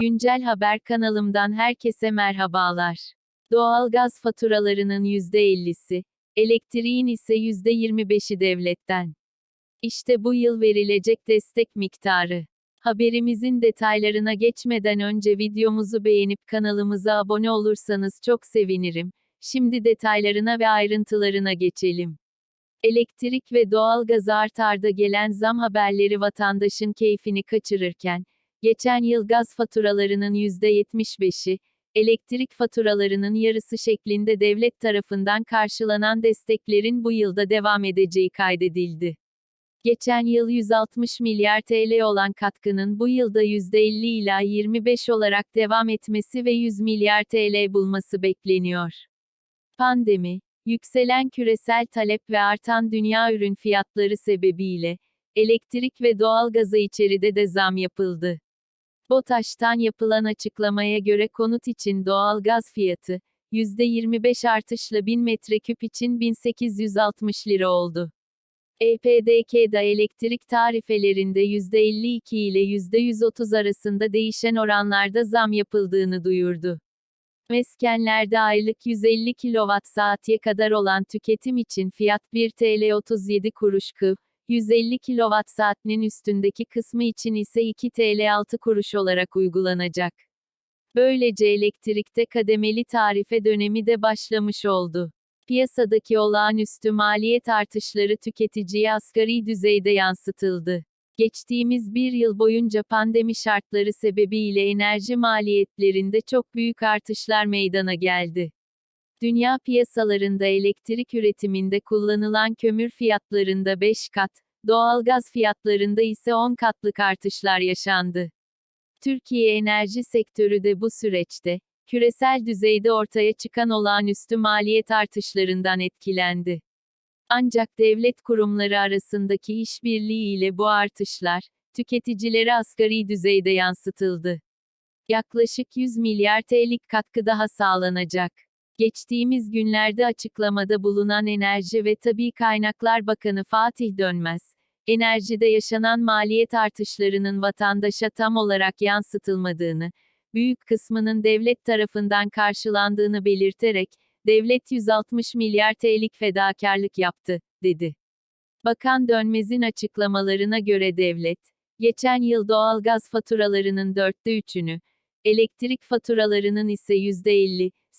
Güncel Haber kanalımdan herkese merhabalar. Doğalgaz faturalarının %50'si, elektriğin ise %25'i devletten. İşte bu yıl verilecek destek miktarı. Haberimizin detaylarına geçmeden önce videomuzu beğenip kanalımıza abone olursanız çok sevinirim. Şimdi detaylarına ve ayrıntılarına geçelim. Elektrik ve doğalgaz art arda gelen zam haberleri vatandaşın keyfini kaçırırken, geçen yıl gaz faturalarının %75'i, elektrik faturalarının yarısı şeklinde devlet tarafından karşılanan desteklerin bu yılda devam edeceği kaydedildi. Geçen yıl 160 milyar TL olan katkının bu yılda %50 ila 25 olarak devam etmesi ve 100 milyar TL bulması bekleniyor. Pandemi, yükselen küresel talep ve artan dünya ürün fiyatları sebebiyle, elektrik ve doğalgaza içeride de zam yapıldı. BOTAŞ'tan yapılan açıklamaya göre konut için doğalgaz fiyatı, %25 artışla 1000 metreküp için 1860 lira oldu. EPDK'da elektrik tarifelerinde %52 ile %130 arasında değişen oranlarda zam yapıldığını duyurdu. Meskenlerde aylık 150 kWh kadar olan tüketim için fiyat 1 TL 37 kuruş kıv, 150 kWh'nin üstündeki kısmı için ise 2 TL 6 kuruş olarak uygulanacak. Böylece elektrikte kademeli tarife dönemi de başlamış oldu. Piyasadaki olağanüstü maliyet artışları tüketiciye asgari düzeyde yansıtıldı. Geçtiğimiz bir yıl boyunca pandemi şartları sebebiyle enerji maliyetlerinde çok büyük artışlar meydana geldi. Dünya piyasalarında elektrik üretiminde kullanılan kömür fiyatlarında 5 kat, doğalgaz fiyatlarında ise 10 katlık artışlar yaşandı. Türkiye enerji sektörü de bu süreçte, küresel düzeyde ortaya çıkan olağanüstü maliyet artışlarından etkilendi. Ancak devlet kurumları arasındaki işbirliği ile bu artışlar, tüketicilere asgari düzeyde yansıtıldı. Yaklaşık 100 milyar TL'lik katkı daha sağlanacak. Geçtiğimiz günlerde açıklamada bulunan Enerji ve Tabi Kaynaklar Bakanı Fatih Dönmez, enerjide yaşanan maliyet artışlarının vatandaşa tam olarak yansıtılmadığını, büyük kısmının devlet tarafından karşılandığını belirterek, devlet 160 milyar TL'lik fedakarlık yaptı, dedi. Bakan Dönmez'in açıklamalarına göre devlet, geçen yıl doğalgaz faturalarının dörtte üçünü, elektrik faturalarının ise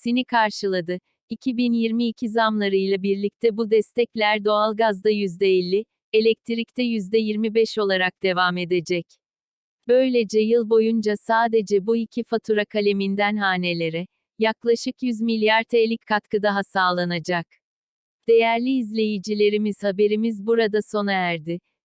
%50'sini karşıladı. 2022 zamlarıyla birlikte bu destekler doğalgazda %50, elektrikte %25 olarak devam edecek. Böylece yıl boyunca sadece bu iki fatura kaleminden hanelere, yaklaşık 100 milyar TL'lik katkı daha sağlanacak. Değerli izleyicilerimiz haberimiz burada sona erdi.